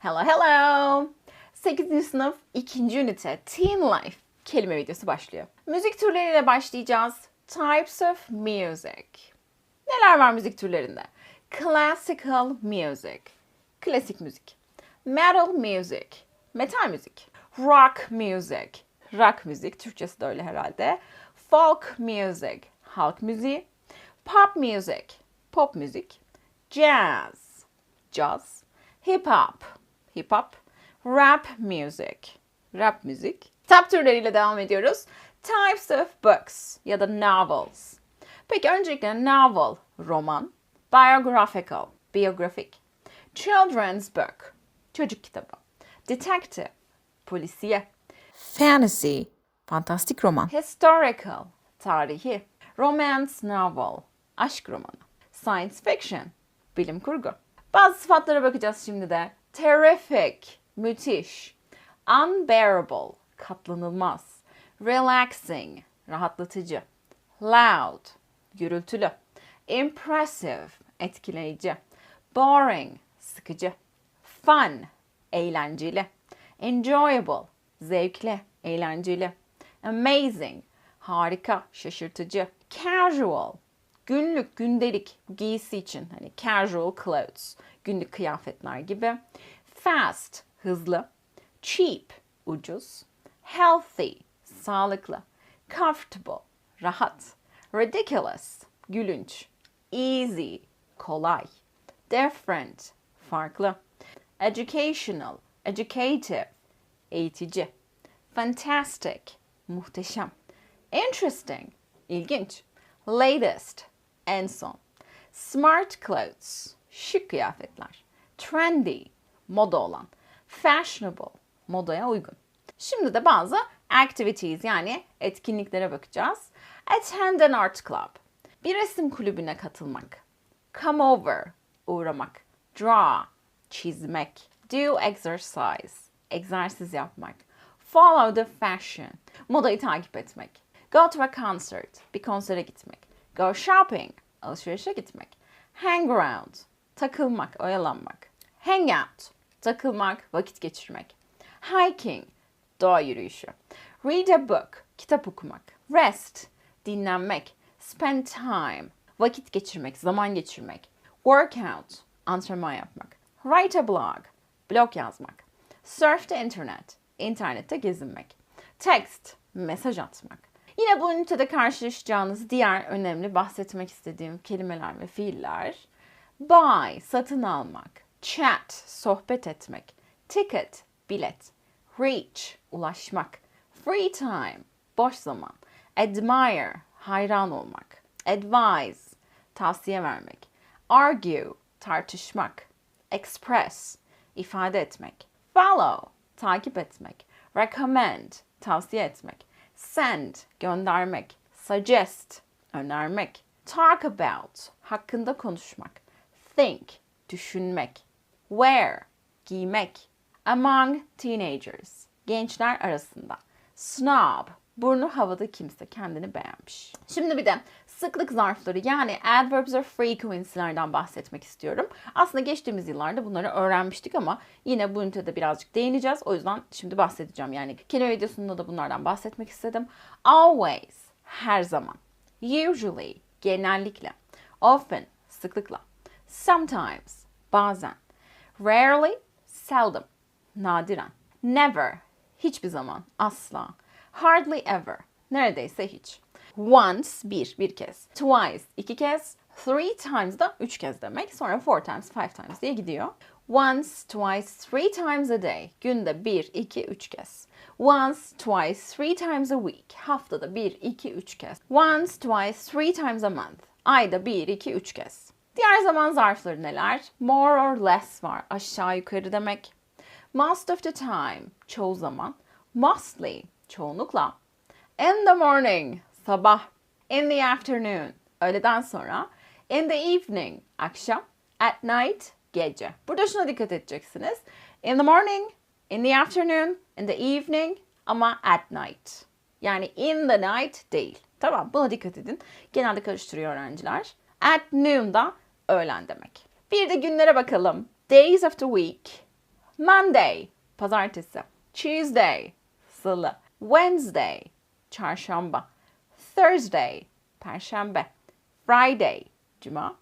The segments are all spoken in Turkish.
Hello hello. 8. sınıf 2. ünite Teen Life kelime videosu başlıyor. Müzik türleriyle başlayacağız. Types of music. Neler var müzik türlerinde? Classical music. Klasik müzik. Metal music. Metal müzik. Rock music. Rock müzik. Türkçesi de öyle herhalde. Folk music. Halk müziği. Pop music. Pop müzik. Jazz. Jazz. Hip hop. Hip hop. Rap music. Rap müzik. Kitap türleriyle devam ediyoruz. Types of books ya da novels. Peki öncelikle novel, roman. Biographical, biyografik. Children's book, çocuk kitabı. Detective, polisiye. Fantasy, fantastik roman. Historical, tarihi. Romance novel, aşk romanı. Science fiction, bilim kurgu. Bazı sıfatlara bakacağız şimdi de. Terrific, müthiş. Unbearable, katlanılmaz. Relaxing, rahatlatıcı. Loud, gürültülü. Impressive, etkileyici. Boring, sıkıcı. Fun, eğlenceli. Enjoyable, zevkli, eğlenceli. Amazing, harika, şaşırtıcı. Casual, günlük, gündelik giysi için hani casual clothes, günlük kıyafetler gibi. Fast, hızlı. Cheap, ucuz. Healthy, sağlıklı. Comfortable, rahat. Ridiculous, gülünç. Easy, kolay. Different, farklı. Educational, educative, eğitici. Fantastic, muhteşem. Interesting, ilginç. Latest, en son. Smart clothes, şık kıyafetler. Trendy, moda olan. Fashionable, modaya uygun. Şimdi de bazı activities yani etkinliklere bakacağız. Attend an art club, bir resim kulübüne katılmak. Come over, uğramak. Draw, çizmek. Do exercise, egzersiz yapmak. Follow the fashion, modayı takip etmek. Go to a concert, bir konsere gitmek. Go shopping, alışverişe gitmek. Hang around, takılmak, oyalanmak. Hang out, takılmak, vakit geçirmek. Hiking, doğa yürüyüşü. Read a book, kitap okumak. Rest, dinlenmek. Spend time, vakit geçirmek, zaman geçirmek. Workout, antrenman yapmak. Write a blog, blog yazmak. Surf the internet, internette gezinmek. Text, mesaj atmak. Yine bu ünitede karşılaşacağınız diğer önemli bahsetmek istediğim kelimeler ve fiiller. Buy, satın almak. Chat, sohbet etmek. Ticket, bilet. Reach, ulaşmak. Free time, boş zaman. Admire, hayran olmak. Advise, tavsiye vermek. Argue, tartışmak. Express, ifade etmek. Follow, takip etmek. Recommend, tavsiye etmek. Send, göndermek. Suggest, önermek. Talk about, hakkında konuşmak. Think, düşünmek. Wear, giymek. Among teenagers, gençler arasında. Snob, burnu havada kimse kendini beğenmiş. Şimdi bir de sıklık zarfları yani adverbs of frequency'lerden bahsetmek istiyorum. Aslında geçtiğimiz yıllarda bunları öğrenmiştik ama yine bu ünitede birazcık değineceğiz. O yüzden şimdi bahsedeceğim. Yani kelime videosunda da bunlardan bahsetmek istedim. Always, her zaman. Usually, genellikle. Often, sıklıkla. Sometimes, bazen. Rarely, seldom, nadiren. Never, hiçbir zaman, asla. Hardly ever, neredeyse hiç. Once, bir, bir kez. Twice, iki kez. Three times da üç kez demek. Sonra four times, five times diye gidiyor. Once, twice, three times a day. Günde bir, iki, üç kez. Once, twice, three times a week. Haftada bir, iki, üç kez. Once, twice, three times a month. Ayda bir, iki, üç kez. Diğer zaman zarfları neler? More or less var. Aşağı yukarı demek. Most of the time, çoğu zaman. Mostly, çoğunlukla. In the morning, sabah. In the afternoon, öğleden sonra. In the evening, akşam. At night, gece. Burada şuna dikkat edeceksiniz. In the morning, in the afternoon, in the evening ama at night. Yani in the night değil. Tamam buna dikkat edin. Genelde karıştırıyor öğrenciler. At noon da öğlen demek. Bir de günlere bakalım. Days of the week. Monday, pazartesi. Tuesday, salı. Wednesday, çarşamba. Thursday, perşembe. Friday, cuma.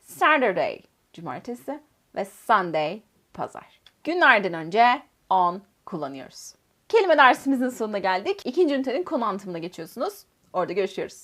Saturday, cumartesi. Ve Sunday, pazar. Günlerden önce on kullanıyoruz. Kelime dersimizin sonuna geldik. İkinci ünitenin konu anlatımına geçiyorsunuz. Orada görüşürüz.